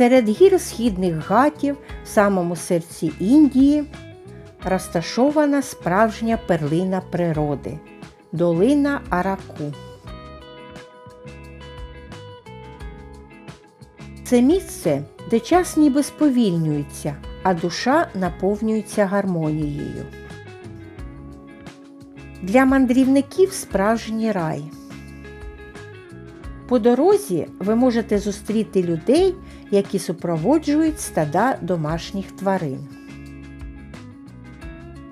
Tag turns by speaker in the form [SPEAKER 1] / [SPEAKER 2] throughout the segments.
[SPEAKER 1] Серед гір східних гатів, в самому серці Індії, розташована справжня перлина природи долина Араку. Це місце, де час ніби сповільнюється, а душа наповнюється гармонією. Для мандрівників справжній рай. По дорозі ви можете зустріти людей, які супроводжують стада домашніх тварин.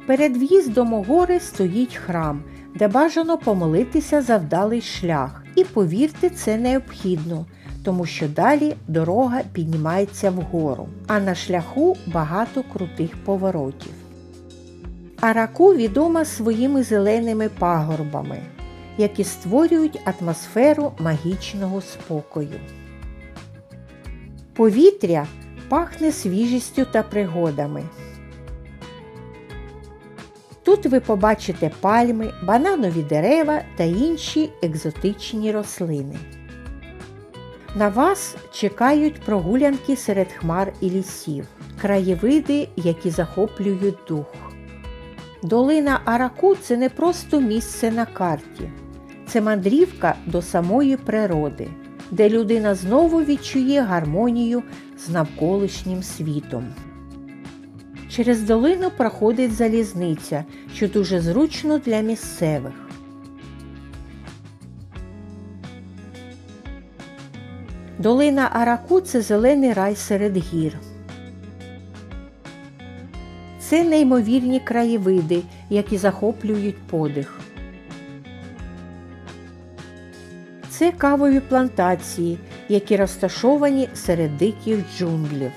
[SPEAKER 1] Перед в'їздом у гори стоїть храм, де бажано помолитися за вдалий шлях. І повірте, це необхідно, тому що далі дорога піднімається вгору, а на шляху багато крутих поворотів. Араку відома своїми зеленими пагорбами, які створюють атмосферу магічного спокою. Повітря пахне свіжістю та пригодами. Тут ви побачите пальми, бананові дерева та інші екзотичні рослини. На вас чекають прогулянки серед хмар і лісів, краєвиди, які захоплюють дух. Долина Араку це не просто місце на карті, це мандрівка до самої природи, де людина знову відчує гармонію з навколишнім світом. Через долину проходить залізниця, що дуже зручно для місцевих. Долина Араку це зелений рай серед гір. Це неймовірні краєвиди, які захоплюють подих. Це кавові плантації, які розташовані серед диких джунглів.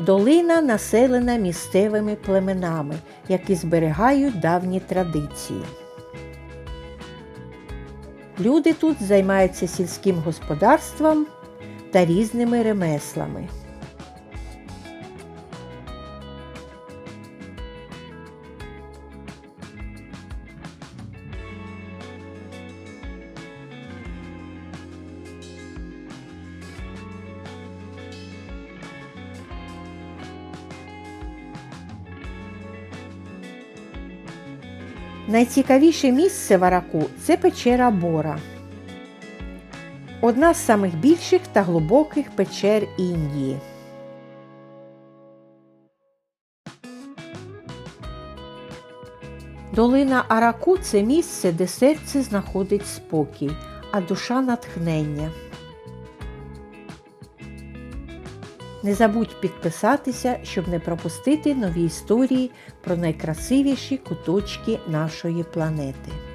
[SPEAKER 1] Долина населена місцевими племенами, які зберігають давні традиції. Люди тут займаються сільським господарством та різними ремеслами. Найцікавіше місце в Араку це печера Бора. Одна з самих більших та глибоких печер Індії. Долина Араку це місце, де серце знаходить спокій, а душа натхнення. Не забудь підписатися, щоб не пропустити нові історії про найкрасивіші куточки нашої планети.